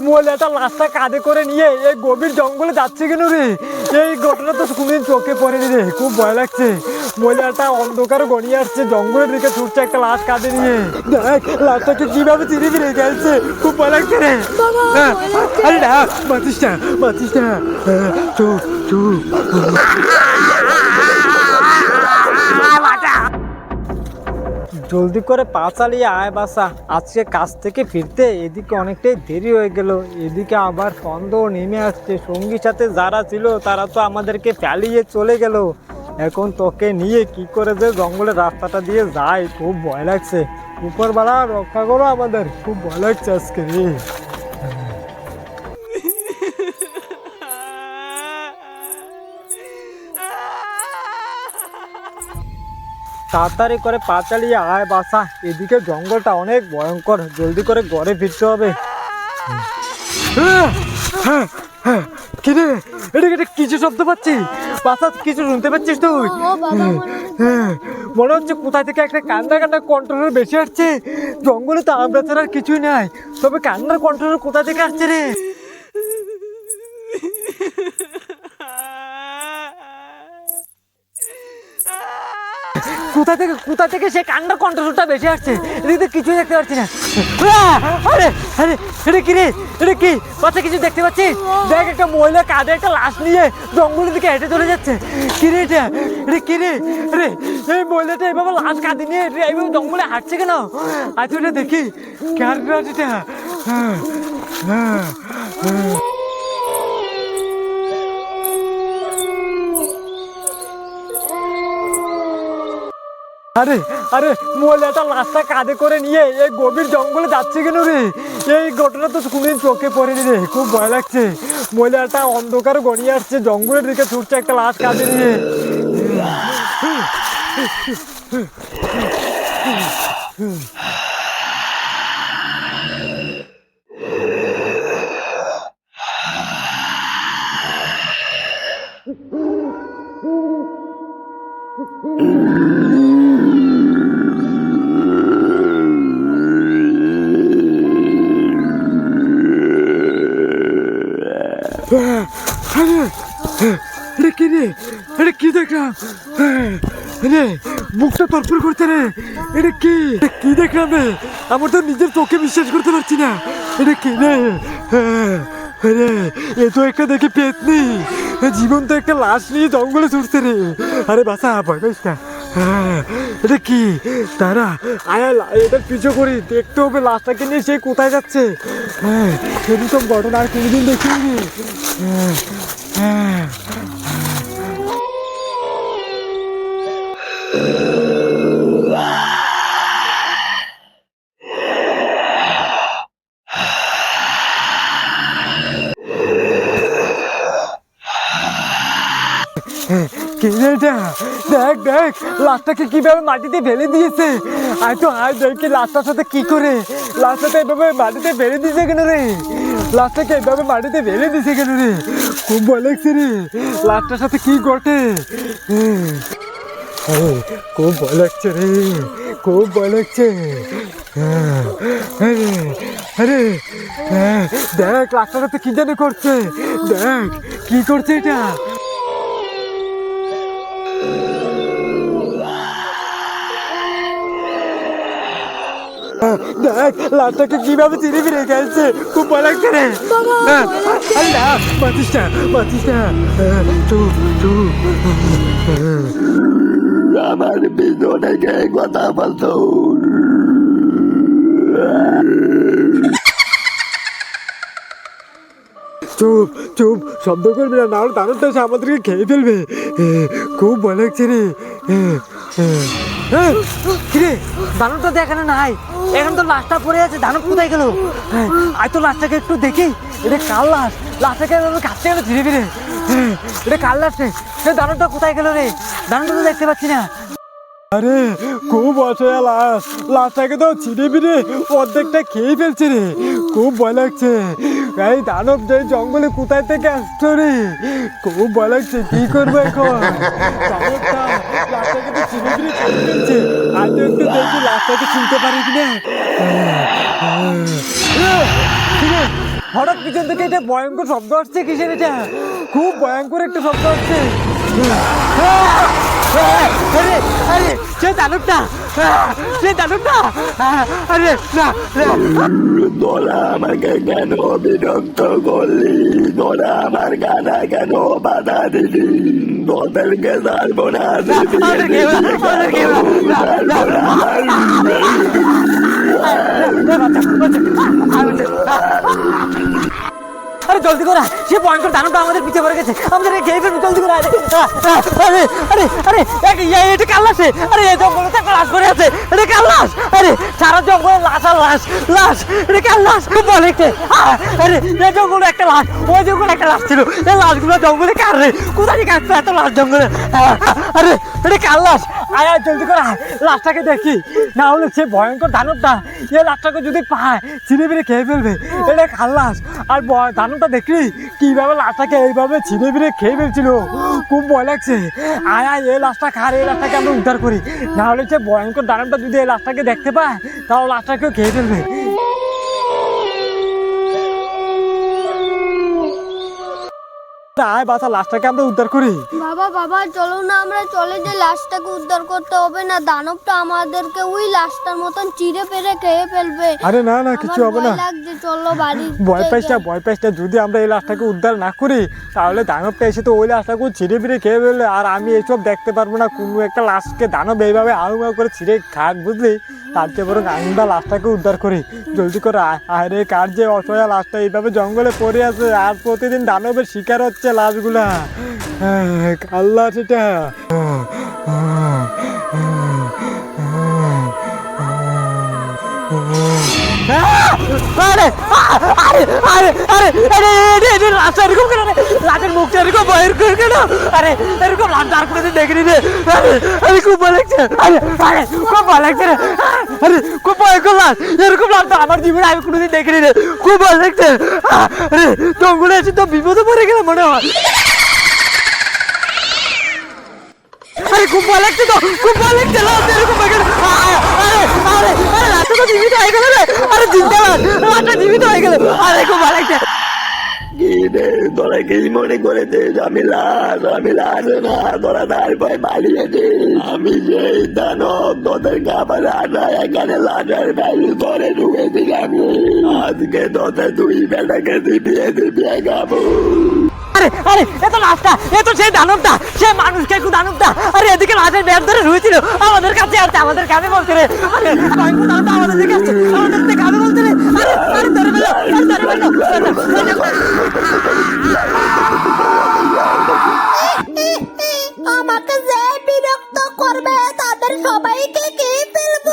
মহিলাটা লাশটা কাঁধে করে নিয়ে এই গভীর জঙ্গলে যাচ্ছে কেন রে এই ঘটনা তো কোনদিন চোখে পড়েনি রে খুব ভয় লাগছে মহিলাটা অন্ধকার গড়িয়ে আসছে জঙ্গলের দিকে ছুটছে একটা লাশ কাঁধে নিয়ে দেখ লাশটাকে কীভাবে চিনি ফিরে গেছে খুব ভয় লাগছে রে হ্যাঁ, আরে না বাঁচিস না বাঁচিস না হ্যাঁ, চুপ চুপ জলদি করে পা চালিয়ে আয় বাসা আজকে কাজ থেকে ফিরতে এদিকে অনেকটাই দেরি হয়ে গেল। এদিকে আবার সন্দেহ নেমে আসছে। সঙ্গীর সাথে যারা ছিল, তারা তো আমাদেরকে ফেলিয়ে চলে গেল। এখন তোকে নিয়ে কি করে যে জঙ্গলের রাস্তাটা দিয়ে যায়, খুব ভয় লাগছে। উপরবেলা রক্ষা করো আমাদের খুব ভয় লাগছে আজকে তাড়াতাড়ি করে পা চালিয়ে আয় বাসা। এদিকে জঙ্গলটা অনেক ভয়ঙ্কর। জলদি করে ঘরে ফিরতে হবে। কিরে এটা এটা কিছু শব্দ পাচ্ছি বাসা কিছু শুনতে পাচ্ছিস তুই? মনে হ্যাঁ, মনে হচ্ছে কোথায় থেকে একটা কান্না কান্না কন্ট্রোলার বেশি আসছে। জঙ্গলে তো আমরা ছাড়া আর কিছুই নাই। তবে কান্নার কন্ট্রোলার কোথা থেকে আসছে রে? কোথা থেকে কোথা থেকে সে কান্নার কন্ট্রোলটা বেশি আসছে? এদিকে কিছুই দেখতে পাচ্ছি না। আরে আরে, এটা কি রে? এটা কি? বাচ্চা, কিছু দেখতে পাচ্ছিস দেখ, একটা মহিলা কাঁধে একটা লাশ নিয়ে জঙ্গলের দিকে হেঁটে চলে যাচ্ছে। কি রে এটা? এটা কি রে? রে এই মহিলাটা এইভাবে লাশ কাঁধে নিয়ে এইভাবে জঙ্গলে হাঁটছে কেন? আজ ওটা দেখি। লাশ এটা? হ্যাঁ হ্যাঁ। আরে আরে, মহিলাটা লাশটা কাঁধে করে নিয়ে এই গভীর জঙ্গলে যাচ্ছে কেন রে? এই ঘটনা তো কোনদিন চোখে পড়েনি রে, খুব ভয় লাগছে। মহিলাটা অন্ধকার গড়িয়ে আসছে, জঙ্গলের দিকে ছুটছে একটা লাশ কাঁধে নিয়ে। আরে কি রে? আরে কি দেখলাম? রে মুখটা তরফর করছে রে। এটা কি? কি দেখলাম রে? আমার তো নিজের চোখে বিশ্বাস করতে পারছি না। এটা কি রে? রে এ তো একটা দেখে পেতনি। জীবন তো একটা লাশ নিয়ে জঙ্গলে ছুটছে রে। আরে বাসা ভয় পাইস না। এটা কি? তারা আয়া এটার পিছু করি, দেখতে হবে লাশটাকে নিয়ে সে কোথায় যাচ্ছে। হ্যাঁ এরকম ঘটনা আর কোনোদিন দেখিনি। হ্যাঁ হ্যাঁ। কি এটা? দেখ দেখ লাশটাকে কীভাবে মাটিতে ফেলে দিয়েছে? আয় তো আয় দেখি লাশটার সাথে কি করে। লাশটাকে এভাবে মাটিতে ফেলে দিয়েছে কেন রে? লাশটাকে এভাবে মাটিতে ফেলে দিয়েছে কেন রে? খুব ভয় লাগছে রে। লাশটার সাথে কি ঘটে। খুব ভয় লাগছে রে। খুব ভয় লাগছে। হ্যাঁ, আরে আরে হ্যাঁ, দেখ লাশটার সাথে কি জানি করছে। দেখ কি করছে এটা? দেখ লাশটাকে কীভাবে চিনি ফিরে গেছে খুব ভয় লাগছে রে। হ্যাঁ, আরে না বাঁচিস না বাঁচিস না। হ্যাঁ, চুপ চুপ আমার পিছনে কে কথা বলতো। চুপ চুপ শব্দ করবি না নাহলে দারুণটা এসে আমাদেরকে খেয়ে ফেলবে। খুব ভয় লাগছে রে। এ। কিরে? দানবটা তো এখানে নাই। এখন তো লাশটা পড়ে আছে দানব কোথায় গেল? হ্যাঁ, আয় তো লাশটাকে একটু দেখি। এটা কার লাশ? লাশটাকে কাটতে গেল ধীরে ধীরে এটা কার লাশ রে? দানবটা কোথায় গেল রে? দানবটা তো দেখতে পাচ্ছি না। আরে খুব অসহায় লাশ। লাশটাকে তো ছিঁড়ে ফিরে অর্ধেকটা খেয়ে ফেলছে রে। খুব ভয় লাগছে। এই দানব যে জঙ্গলে কোথায় থেকে আসছো রে? ভয় লাগছে কি করব এখন? লাশটাকে তো ছিঁড়ে ফিরে খেয়ে ফেলছে আজ হঠাৎ পিছন থেকে এটা ভয়ঙ্কর শব্দ আসছে, কিসের এটা? খুব ভয়ঙ্কর একটা শব্দ আসছে। আরে আরে সে দানবটা সে দানবটা আরে না তোরা আমাকে কেন বিরক্ত করলি তোরা আমার গানা কেন বাধা দিলি তোদেরকে ছাড়বো না কেউ না, আরে জলদি করা সে ভয়ঙ্কর দানবটা আমাদের পিছিয়ে পড়ে গেছে। আমাদের খেয়ে ফেলবে জলদি করে আরে আরে আরে আরে, এক- এ- এটা কাল্লাসে আরে এই জঙ্গলে তো লাশ পড়ে আছে। এটা কাল্লাস আরে, সারা জঙ্গলে লাশ আর লাশ লাশ। এটা কাল্লাস বলে কে আরে এই জঙ্গলে একটা লাশ। ওই জঙ্গলে একটা লাশ ছিল। এই লাশগুলো জঙ্গলে কার রে? কোথায় কাটছে এত লাশ জঙ্গলে? আরে, এটা কাল্লাস আয় জলদি করে লাশটাকে দেখি। না হলে সে ভয়ঙ্কর দানবটা এই লাশটাকে যদি পায়, ছিঁড়ে ফিরে খেয়ে ফেলবে। এটা খাল্লাস। আর দানুটা দেখলি? কীভাবে লাশটাকে এইভাবে ছিঁড়ে ফিরে খেয়ে ফেলছিল? খুব ভয় লাগছে। আয় আয়, এই লাশটা খার এই লাশটাকে আমরা উদ্ধার করি। না হলে ভয়ঙ্কর দানবটা যদি এই লাশটাকে দেখতে পায় তাহলে লাশটাকেও খেয়ে ফেলবে। আয় বাসা লাশটাকে আমরা উদ্ধার করি। বাবা বাবা চলো না আমরা চলে যে লাশটাকে উদ্ধার করতে হবে না। দানবটা আমাদেরকে ওই লাশটার মতন চিড়ে পেরে খেয়ে ফেলবে। আরে না না কিছু হবে না। লাগছে চলো বাড়ি ভয় পাইস না ভয় পাইস না যদি আমরা এই লাশটাকে উদ্ধার না করি তাহলে দানবটা এসে তো ওই লাশটাকে ছিঁড়ে ফিরে খেয়ে ফেলবে। আর আমি এইসব দেখতে পারব না কোনো একটা লাশকে দানব এইভাবে আউ করে ছিঁড়ে খাক বুঝলি? তার চেয়ে বরং আমরা লাশটাকে উদ্ধার করি। জলদি করে আরে কার যে অসহায় লাশটা? এইভাবে জঙ্গলে পড়ে আছে। আর প্রতিদিন দানবের শিকার হচ্ছে লাশগুলা। হ্যাঁ, কার লাশ এটা। আরে আরে আরে আরে আরে আরে রাস্তা এরকম কেন রাতের মুখটা এরকম বয়ের করে কেন? আরে, এরকম রাত আর কোনোদিন দেখিনি রে। আরে খুব ভয় লাগছে। আরে আরে, খুব ভয় লাগছে রে। আরে, খুব ভয় করলাম। এরকম রাত আমার জীবনে আমি কোনোদিন দেখিনি রে। খুব ভয় লাগছে। আরে জঙ্গলে এসে তো বিপদে পড়ে গেলাম মনে হয়। আরে, খুব ভয় লাগছে তো, খুব ভয় লাগছে এরকম ভয় করে আরে আরে আরে আরে লাশটা তো জীবিত হয়ে গেল রে আরে জিন্দাবাদ লাশটা জীবিত হয়ে গেল। আরে খুব তোরা মনে করেছিস আমি লাশ আমি লাশ না, তোরা তারপরে পালিয়েছিস। আমি সেই দানব তোদেরকে আবার আনা, এখানে লাশের ভ্যালু করে ঢুকেছিলাম আজকে তোদের দুই বেটাকে দিপিয়ে দিপিয়ে খাব আরে, এ তো এ তো সেই দানবটা সে মানুষকে একটু দানবটা। আরে, এদিকে লাশের ধরে রয়েছিল। আমাদের কাছে আসছে আমাদের বলছে রে। আমাদের দিকে আসছে। আমাদের দিকে বলছে রে। আরে আরে, ধরে ফেলো ধরে ফেলো আমাকে যে বিরক্ত করবে, তাদের সবাইকে খেয়ে ফেলব